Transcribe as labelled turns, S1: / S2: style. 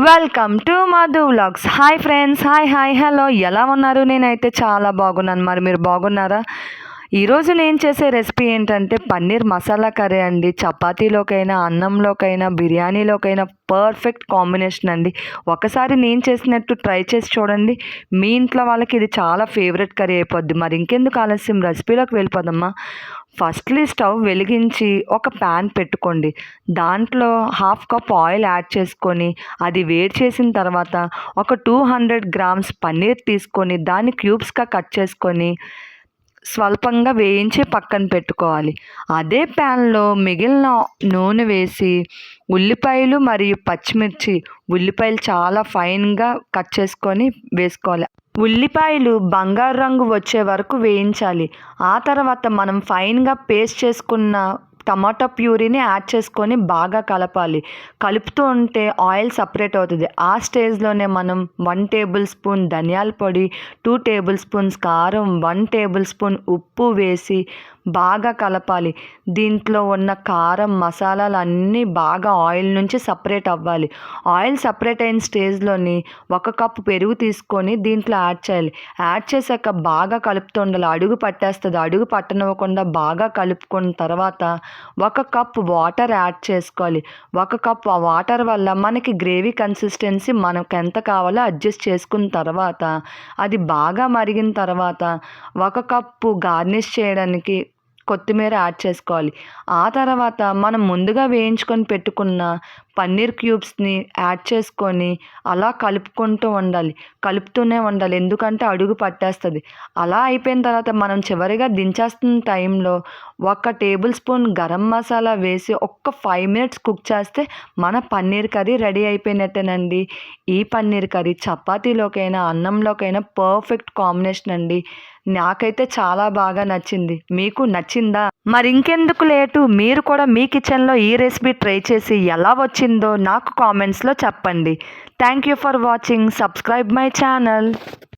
S1: Welcome to Madhu vlogs hi friends hi hi hello ఎలా ఉన్నారు? నేనైతే చాలా బాగున్నాను. మరి మీరు బాగున్నారా? ఈరోజు నేను చేసే రెసిపీ ఏంటంటే పన్నీర్ మసాలా కర్రీ అండి. చపాతీలోకైనా అన్నంలోకైనా బిర్యానీలోకైనా పర్ఫెక్ట్ కాంబినేషన్ అండి. ఒకసారి నేను చేసినట్టు ట్రై చేసి చూడండి. మీ ఇంట్లో వాళ్ళకి ఇది చాలా ఫేవరెట్ కర్రీ అయిపోద్ది. మరి ఇంకెందుకు ఆలస్యం? రెసిపీలోకి వెళ్ళిపోదమ్మా. ఫస్ట్లీ స్టవ్ వెలిగించి ఒక ప్యాన్ పెట్టుకోండి. దాంట్లో హాఫ్ కప్ ఆయిల్ యాడ్ చేసుకొని అది వేడి చేసిన తర్వాత ఒక టూ హండ్రెడ్ గ్రామ్స్ పన్నీర్ తీసుకొని దాన్ని క్యూబ్స్గా కట్ చేసుకొని స్వల్పంగా వేయించి పక్కన పెట్టుకోవాలి. అదే ప్యాన్లో మిగిలిన నూనె వేసి ఉల్లిపాయలు మరియు పచ్చిమిర్చి ఉల్లిపాయలు చాలా ఫైన్గా కట్ చేసుకొని వేసుకోవాలి. ఉల్లిపాయలు బంగారు రంగు వచ్చే వరకు వేయించాలి. ఆ తర్వాత మనం ఫైన్గా పేస్ట్ చేసుకున్న టమాటా ప్యూరీని యాడ్ చేసుకొని బాగా కలపాలి. కలుపుతూ ఉంటే ఆయిల్ సపరేట్ అవుతుంది. ఆ స్టేజ్లోనే మనం వన్ టేబుల్ స్పూన్ ధనియాల పొడి టూ టేబుల్ స్పూన్స్ కారం వన్ టేబుల్ స్పూన్ ఉప్పు వేసి బాగా కలపాలి. దీంట్లో ఉన్న కారం మసాలాలు అన్నీ బాగా ఆయిల్ నుంచి సపరేట్ అవ్వాలి. ఆయిల్ సపరేట్ అయిన స్టేజ్లోని ఒక కప్పు పెరుగు తీసుకొని దీంట్లో యాడ్ చేయాలి. యాడ్ చేశాక బాగా కలుపుతుండాలి. అడుగు పట్టేస్తుంది. అడుగు పట్టనివ్వకుండా బాగా కలుపుకున్న తర్వాత ఒక కప్ వాటర్ యాడ్ చేసుకోవాలి. ఒక కప్ ఆ వాటర్ వల్ల మనకి గ్రేవీ కన్సిస్టెన్సీ మనకు ఎంత కావాలో అడ్జస్ట్ చేసుకున్న తర్వాత అది బాగా మరిగిన తర్వాత ఒక కప్పు గార్నిష్ చేయడానికి కొత్తిమీర యాడ్ చేసుకోవాలి. ఆ తర్వాత మనం ముందుగా వేయించుకొని పెట్టుకున్న పన్నీర్ క్యూబ్స్ని యాడ్ చేసుకొని అలా కలుపుకుంటూ ఉండాలి కలుపుతూనే ఉండాలి ఎందుకంటే అడుగు పట్టేస్తుంది. అలా అయిపోయిన తర్వాత మనం చివరిగా దించేస్తున్న టైంలో ఒక టేబుల్ స్పూన్ గరం మసాలా వేసి ఒక్క ఫైవ్ మినిట్స్ కుక్ చేస్తే మన పన్నీర్ కర్రీ రెడీ అయిపోయినట్టేనండి. ఈ పన్నీర్ కర్రీ చపాతీలోకైనా అన్నంలోకైనా పర్ఫెక్ట్ కాంబినేషన్ అండి. నాకైతే చాలా బాగా నచ్చింది. మీకు నచ్చిందా? మరి ఇంకెందుకు లేటు? మీరు కూడా మీ కిచెన్లో ఈ రెసిపీ ట్రై చేసి ఎలా వచ్చింది నాకు కామెంట్స్లో చెప్పండి. Thank you for watching subscribe my channel